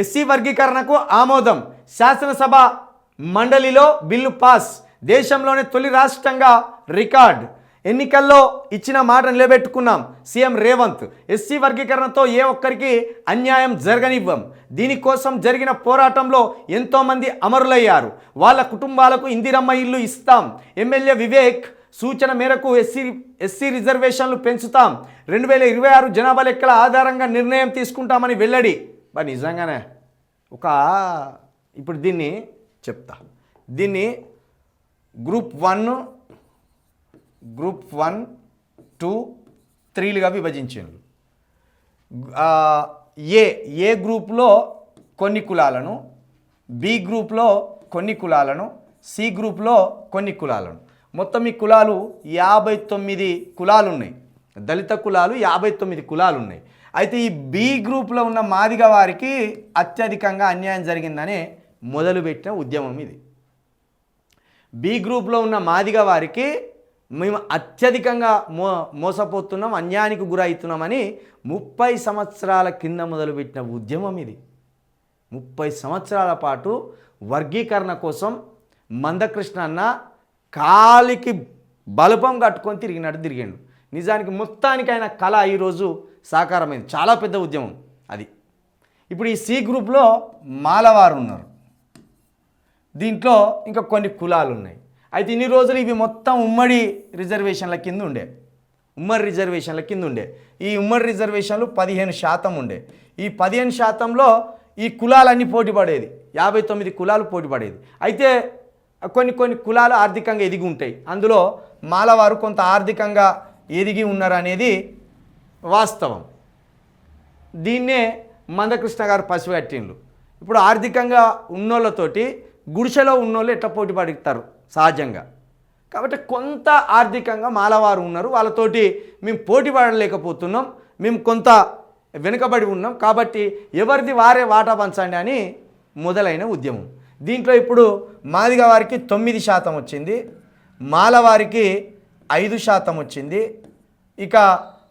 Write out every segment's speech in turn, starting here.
SC వర్గీకరణకు ఆమోదం. శాసనసభ మండలిలో బిల్లు పాస్. దేశంలోనే తొలి రాష్ట్రంగా రికార్డ్. ఎన్నికల్లో ఇచ్చిన మాట నిలబెట్టుకున్నాం సీఎం రేవంత్. ఎస్సీ వర్గీకరణతో ఏ ఒక్కరికి అన్యాయం జరగనివ్వం. దీనికోసం జరిగిన పోరాటంలో ఎంతోమంది అమరులయ్యారు. వాళ్ళ కుటుంబాలకు ఇందిరమ్మ ఇల్లు ఇస్తాం. ఎమ్మెల్యే వివేక్ సూచన మేరకు ఎస్సీ ఎస్సీ రిజర్వేషన్లు పెంచుతాం. రెండు వేల ఇరవై ఆరు జనాభా లెక్కల ఆధారంగా నిర్ణయం తీసుకుంటామని వెల్లడి. మరి నిజంగానే. ఒక ఇప్పుడు దీన్ని చెప్తా. దీన్ని group one group one two త్రీలుగా విభజించిండ్రు. ఏ ఏ గ్రూప్లో కొన్ని కులాలను బి గ్రూప్లో కొన్ని కులాలను సి గ్రూప్లో కొన్ని కులాలను. మొత్తం ఈ కులాలు యాభై తొమ్మిది కులాలు ఉన్నాయి దళిత కులాలు యాభై తొమ్మిది కులాలు ఉన్నాయి అయితే ఈ బి గ్రూప్లో ఉన్న మాదిగ వారికి అత్యధికంగా అన్యాయం జరిగిందని మొదలుపెట్టిన ఉద్యమం ఇది. బి గ్రూప్లో ఉన్న మాదిగ వారికి మేము అత్యధికంగా మో మోసపోతున్నాం అన్యాయానికి గురవుతున్నామని ముప్పై సంవత్సరాల కింద మొదలుపెట్టిన ఉద్యమం ఇది. ముప్పై సంవత్సరాల పాటు వర్గీకరణ కోసం మందకృష్ణ అన్న కాలికి బలపం కట్టుకొని తిరిగినట్టు తిరిగాడు. నిజానికి మొత్తానికి ఆయన కళ ఈరోజు సాకారమైంది. చాలా పెద్ద ఉద్యమం అది. ఇప్పుడు ఈ సి గ్రూప్లో మాలవారు ఉన్నారు దీంట్లో ఇంకా కొన్ని కులాలు ఉన్నాయి అయితే ఇన్ని రోజులు ఇవి మొత్తం ఉమ్మడి రిజర్వేషన్ల కింద ఉండే. ఉమ్మడి రిజర్వేషన్ల కింద ఉండే. ఈ ఉమ్మడి రిజర్వేషన్లు పదిహేను శాతం ఉండే. ఈ పదిహేను శాతంలో ఈ కులాలన్నీ పోటీ పడేది. యాభై తొమ్మిది కులాలు పోటీ పడేది. అయితే కొన్ని కొన్ని కులాలు ఆర్థికంగా ఎదిగి ఉంటాయి. అందులో మాలవారు కొంత ఆర్థికంగా ఎదిగి ఉన్నారు అనేది వాస్తవం. దీన్నే మందకృష్ణ గారు పసిగట్టిండ్రు ఇప్పుడు ఆర్థికంగా ఉన్నోళ్ళతోటి గుడిసెలో ఉన్నోళ్ళు ఎట్లా పోటీ పడుతారు? సహజంగా. కాబట్టి కొంత ఆర్థికంగా మాలవారు ఉన్నారు. వాళ్ళతోటి మేము పోటీ పడలేకపోతున్నాం. మేము కొంత వెనుకబడి ఉన్నాం. కాబట్టి ఎవరిది వారే వాటా పంచండి అని మొదలైన ఉద్యమం. దీంట్లో ఇప్పుడు మాదిగ వారికి తొమ్మిది శాతం వచ్చింది. మాలవారికి ఐదు శాతం వచ్చింది. ఇక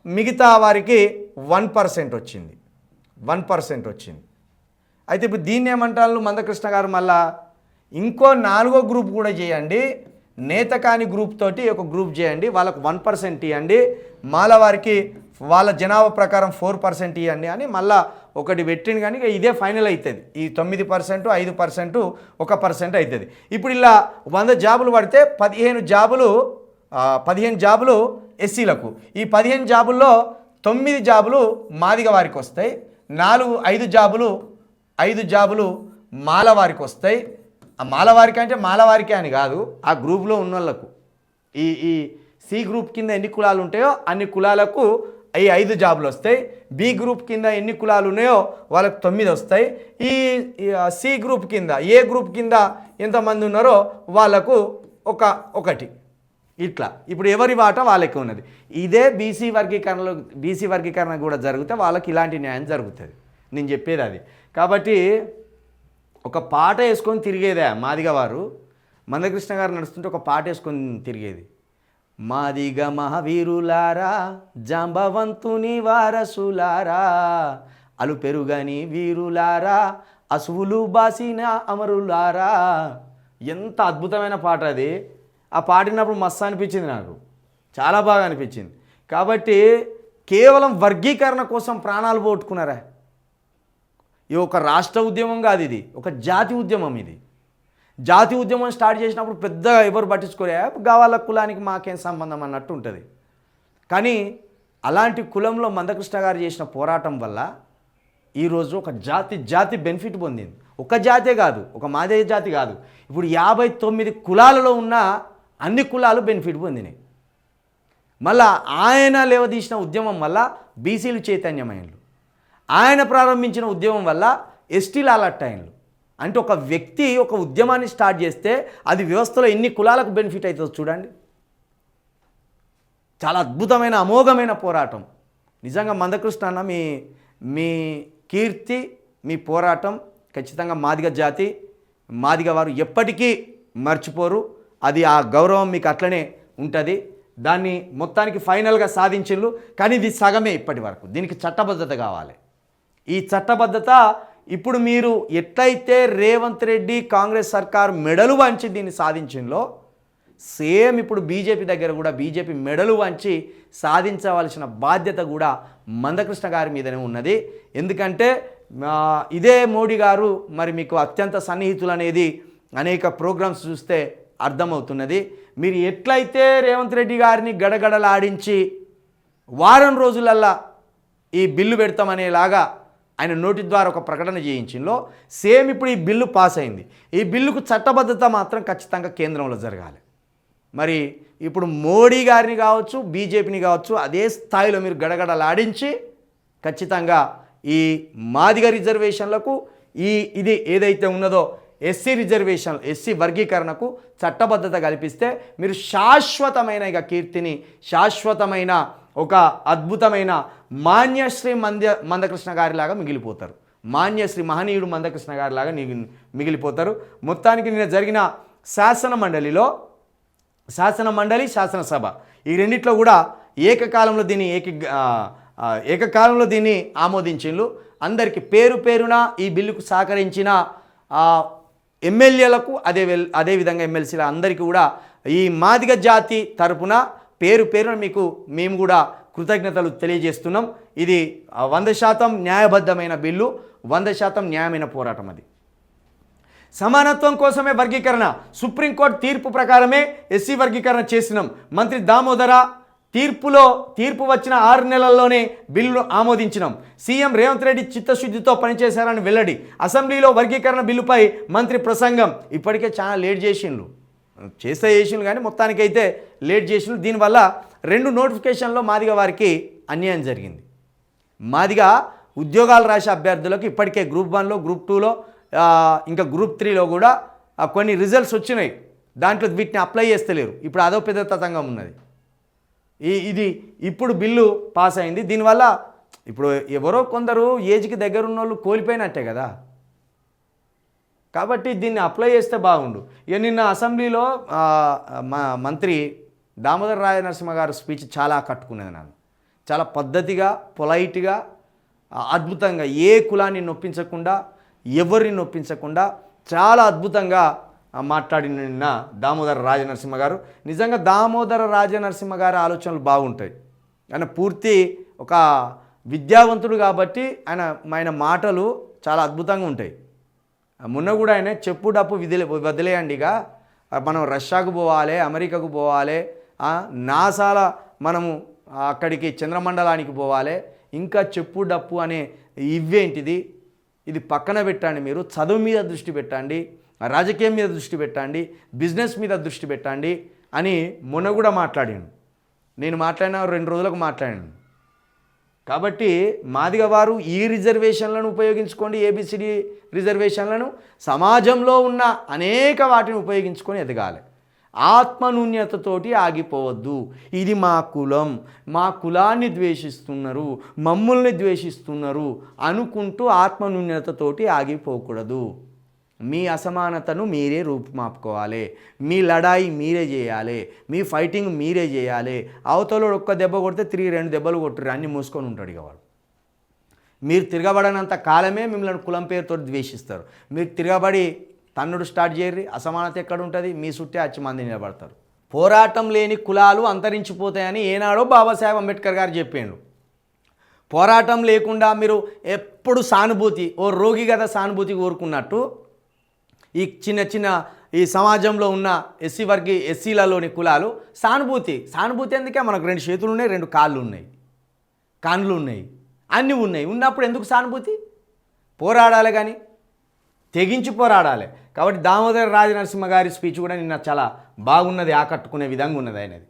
మిగతా వారికి వన్ పర్సెంట్ వచ్చింది. వన్ పర్సెంట్ వచ్చింది. అయితే ఇప్పుడు దీన్ని ఏమంటారు? మందకృష్ణ గారు మళ్ళా ఇంకో నాలుగో గ్రూప్ కూడా చేయండి. నేత కాని గ్రూప్ తోటి ఒక గ్రూప్ చేయండి. వాళ్ళకు వన్ పర్సెంట్ ఇవ్వండి. మాల వారికి వాళ్ళ జనాభా ప్రకారం ఫోర్ పర్సెంట్ ఇవ్వండి అని మళ్ళా ఒకటి పెట్టింది కానీ ఇదే ఫైనల్ అవుతుంది ఈ తొమ్మిది పర్సెంట్ ఐదు పర్సెంట్ ఒక పర్సెంట్ అవుతుంది ఇప్పుడు ఇలా వంద జాబులు పడితే పదిహేను జాబులు పదిహేను జాబులు ఎస్సీలకు. ఈ పదిహేను జాబుల్లో తొమ్మిది జాబులు మాదిగ వారికి వస్తాయి. నాలుగు ఐదు జాబులు ఐదు జాబులు మాలవారికి వస్తాయి. ఆ మాలవారికి అంటే మాలవారికి అని కాదు ఆ గ్రూప్లో ఉన్న వాళ్ళకు ఈ ఈ సి గ్రూప్ కింద ఎన్ని కులాలు ఉంటాయో అన్ని కులాలకు ఈ ఐదు జాబులు వస్తాయి. బి గ్రూప్ కింద ఎన్ని కులాలు ఉన్నాయో వాళ్ళకు తొమ్మిది వస్తాయి. ఈ సి గ్రూప్ కింద ఏ గ్రూప్ కింద ఎంతమంది ఉన్నారో వాళ్ళకు ఒక ఒకటి. ఇట్లా. ఇప్పుడు ఎవరి వాట వాళ్ళకి ఉన్నది. ఇదే బీసీ వర్గీకరణలో బీసీ వర్గీకరణ కూడా జరిగితే వాళ్ళకి ఇలాంటి న్యాయం జరుగుతుంది. నేను చెప్పేది అది. కాబట్టి ఒక పాట వేసుకొని తిరిగేదే మాదిగ వారు. మందకృష్ణ గారు నడుస్తుంటే ఒక పాట వేసుకొని తిరిగేది. మాదిగ మహావీరులారా జాంబవంతుని వారసులారా అలు పెరుగని వీరులారా అసువులు బాసిన అమరులారా. ఎంత అద్భుతమైన పాట అది. ఆ పాడినప్పుడు మస్తు అనిపించింది నాకు. చాలా బాగా అనిపించింది. కాబట్టి కేవలం వర్గీకరణ కోసం ప్రాణాలు పోగొట్టుకున్నారా. ఇది ఒక రాష్ట్ర ఉద్యమం కాదు ఇది. ఒక జాతి ఉద్యమం ఇది. జాతి ఉద్యమం స్టార్ట్ చేసినప్పుడు పెద్దగా ఎవరు పట్టించుకోలే గావాల కులానికి మాకేం సంబంధం అన్నట్టు ఉంటుంది. కానీ అలాంటి కులంలో మందకృష్ణ గారు చేసిన పోరాటం వల్ల ఈరోజు ఒక జాతి జాతి బెనిఫిట్ పొందింది. ఒక జాతే కాదు ఒక మాదే జాతి కాదు. ఇప్పుడు యాభై తొమ్మిది కులాలలో ఉన్న అన్ని కులాలు బెనిఫిట్ పొందినాయి. మళ్ళా ఆయన లేవదీసిన ఉద్యమం వల్ల బీసీలు చైతన్యమైనలు ఆయన ప్రారంభించిన ఉద్యమం వల్ల ఎస్టీలు అలర్ట్ అయినలు అంటే ఒక వ్యక్తి ఒక ఉద్యమాన్ని స్టార్ట్ చేస్తే అది వ్యవస్థలో ఎన్ని కులాలకు బెనిఫిట్ అవుతుందో చూడండి. చాలా అద్భుతమైన అమోఘమైన పోరాటం. నిజంగా మందకృష్ణ అన్న మీ మీ కీర్తి మీ పోరాటం ఖచ్చితంగా మాదిగ జాతి మాదిగ వారు ఎప్పటికీ మర్చిపోరు. అది ఆ గౌరవం మీకు అట్లనే ఉంటుంది. దాన్ని మొత్తానికి ఫైనల్గా సాధించిండ్రు. కానీ ఇది సగమే ఇప్పటి వరకు. దీనికి చట్టబద్ధత కావాలి. ఈ చట్టబద్ధత ఇప్పుడు మీరు ఎట్లయితే రేవంత్ రెడ్డి కాంగ్రెస్ సర్కార్ మెడలు వంచి దీన్ని సాధించిందో సేమ్ ఇప్పుడు బీజేపీ దగ్గర కూడా బీజేపీ మెడలు వంచి సాధించవలసిన బాధ్యత కూడా మందకృష్ణ గారి మీదనే ఉన్నది. ఎందుకంటే ఇదే మోడీ గారు మరి మీకు అత్యంత సన్నిహితులు అనేది అనేక ప్రోగ్రామ్స్ చూస్తే అర్థమవుతున్నది. మీరు ఎట్లయితే రేవంత్ రెడ్డి గారిని గడగడలాడించి వారం రోజులల్లా ఈ బిల్లు పెడతామనేలాగా ఆయన నోటి ద్వారా ఒక ప్రకటన చేయించిందో సేమ్ ఇప్పుడు ఈ బిల్లు పాస్ అయింది. ఈ బిల్లుకు చట్టబద్ధత మాత్రం ఖచ్చితంగా కేంద్రంలో జరగాలి. మరి ఇప్పుడు మోడీ గారిని కావచ్చు బీజేపీని కావచ్చు అదే స్థాయిలో మీరు గడగడలాడించి ఖచ్చితంగా ఈ మాదిగ రిజర్వేషన్లకు ఈ ఇది ఏదైతే ఉన్నదో ఎస్సీ రిజర్వేషన్ ఎస్సీ వర్గీకరణకు చట్టబద్ధత కల్పిస్తే మీరు శాశ్వతమైన ఇక కీర్తిని శాశ్వతమైన ఒక అద్భుతమైన మాన్యశ్రీ మంద మందకృష్ణ గారిలాగా మిగిలిపోతారు. మాన్యశ్రీ మహనీయుడు మందకృష్ణ గారిలాగా మిగిలిపోతారు. మొత్తానికి నిన్న జరిగిన శాసన మండలిలో శాసన మండలి శాసనసభ ఈ రెండిట్లో కూడా ఏకకాలంలో దీన్ని ఏక ఏకకాలంలో దీన్ని ఆమోదించిండ్రు. అందరికీ పేరు పేరున ఈ బిల్లుకు సహకరించిన ఎమ్మెల్యేలకు అదే వెల్ అదేవిధంగా ఎమ్మెల్సీల అందరికీ కూడా ఈ మాదిగ జాతి తరపున పేరు పేరున మీకు మేము కూడా కృతజ్ఞతలు తెలియజేస్తున్నాం. ఇది వంద శాతం న్యాయబద్ధమైన బిల్లు వంద శాతం న్యాయమైన పోరాటం అది. సమానత్వం కోసమే వర్గీకరణ. సుప్రీంకోర్టు తీర్పు ప్రకారమే ఎస్సీ వర్గీకరణ చేసినాం. మంత్రి దామోదర తీర్పులో తీర్పు వచ్చిన ఆరు నెలల్లోనే బిల్లును ఆమోదించినాం. సీఎం రేవంత్ రెడ్డి చిత్తశుద్ధితో పనిచేశారని వెల్లడి. అసెంబ్లీలో వర్గీకరణ బిల్లుపై మంత్రి ప్రసంగం. ఇప్పటికే చాలా లేట్ చేసిండ్రు చేస్తే చేసిండ్రు కానీ మొత్తానికైతే లేట్ చేసిండ్రు దీనివల్ల రెండు నోటిఫికేషన్లో మాదిగ వారికి అన్యాయం జరిగింది. మాదిగా ఉద్యోగాలు రాసే అభ్యర్థులకు ఇప్పటికే గ్రూప్ వన్లో గ్రూప్ టూలో ఇంకా గ్రూప్ త్రీలో కూడా కొన్ని రిజల్ట్స్ వచ్చినాయి. దాంట్లో వీటిని అప్లై చేస్తలేరు. ఇప్పుడు అదో పెద్ద తతంగం ఉన్నది. ఈ ఇది ఇప్పుడు బిల్లు పాస్ అయింది. దీనివల్ల ఇప్పుడు ఎవరో కొందరు ఏజ్కి దగ్గర ఉన్న వాళ్ళు కోల్పోయినట్టే కదా. కాబట్టి దీన్ని అప్లై చేస్తే బాగుండు. ఇక నిన్న అసెంబ్లీలో మా మంత్రి దామోదర రాయ నరసింహ గారు స్పీచ్ చాలా కట్టుకునేది నన్ను చాలా పద్ధతిగా పొలైట్గా అద్భుతంగా ఏ కులాన్ని నొప్పించకుండా ఎవరిని నొప్పించకుండా చాలా అద్భుతంగా మాట్లాడిన నిన్న దామోదర రాజనరసింహ గారు. నిజంగా దామోదర రాజనరసింహ గారి ఆలోచనలు బాగుంటాయి. ఆయన పూర్తి ఒక విద్యావంతుడు కాబట్టి ఆయన ఆయన మాటలు చాలా అద్భుతంగా ఉంటాయి. మొన్న కూడా ఆయన చెప్పు డప్పు విదిలే వదిలేయండిగా మనం రష్యాకు పోవాలి అమెరికాకు పోవాలి నాసాల మనము అక్కడికి చంద్రమండలానికి పోవాలి ఇంకా చెప్పు డప్పు అనే ఇవేంటిది ఇది పక్కన పెట్టండి మీరు చదువు మీద దృష్టి పెట్టండి. రాజకీయం మీద దృష్టి పెట్టండి బిజినెస్ మీద దృష్టి పెట్టండి అని మొన్న కూడా మాట్లాడాను నేను మాట్లాడిన రెండు రోజులకు మాట్లాడాను కాబట్టి మాదిగ వారు ఈ రిజర్వేషన్లను ఉపయోగించుకోండి ఏబిసిడి రిజర్వేషన్లను. సమాజంలో ఉన్న అనేక వాటిని ఉపయోగించుకొని ఎదగాలి. ఆత్మనూన్యతతోటి ఆగిపోవద్దు. ఇది మా కులం. మా కులాన్ని ద్వేషిస్తున్నారు. మమ్ముల్ని ద్వేషిస్తున్నారు అనుకుంటూ ఆత్మనూన్యతతోటి ఆగిపోకూడదు. మీ అసమానతను మీరే రూపుమాపుకోవాలి. మీ లడాయి మీరే చేయాలి. మీ ఫైటింగ్ మీరే చేయాలి. అవతల ఒక్క దెబ్బ కొడితే తిరిగి రెండు దెబ్బలు కొట్టురు అన్ని మూసుకొని ఉంటాడు ఇక వాడు. మీరు తిరగబడనంత కాలమే మిమ్మల్ని కులం పేరుతో ద్వేషిస్తారు. మీరు తిరగబడి తన్నుడు స్టార్ట్ చేయర్రి అసమానత ఎక్కడ ఉంటుంది? మీ చుట్టే అచ్చి మంది నిలబడతారు. పోరాటం లేని కులాలు అంతరించిపోతాయని ఏనాడో బాబాసాహెబ్ అంబేద్కర్ గారు చెప్పిండు పోరాటం లేకుండా మీరు ఎప్పుడు సానుభూతి ఓ రోగి కదా సానుభూతి కోరుకున్నట్టు ఈ చిన్న చిన్న ఈ సమాజంలో ఉన్న ఎస్సీ వర్గీ ఎస్సీలలోని కులాలు సానుభూతి. సానుభూతి ఎందుకే? మనకు రెండు చేతులు ఉన్నాయి రెండు కాళ్ళు ఉన్నాయి. కాన్లు ఉన్నాయి. అన్నీ ఉన్నాయి. ఉన్నప్పుడు ఎందుకు సానుభూతి? పోరాడాలి కానీ తెగించి పోరాడాలి. కాబట్టి దామోదర రాజనరసింహ గారి స్పీచ్ కూడా నిన్న చాలా బాగున్నది ఆకట్టుకునే విధంగా ఉన్నది ఆయనది.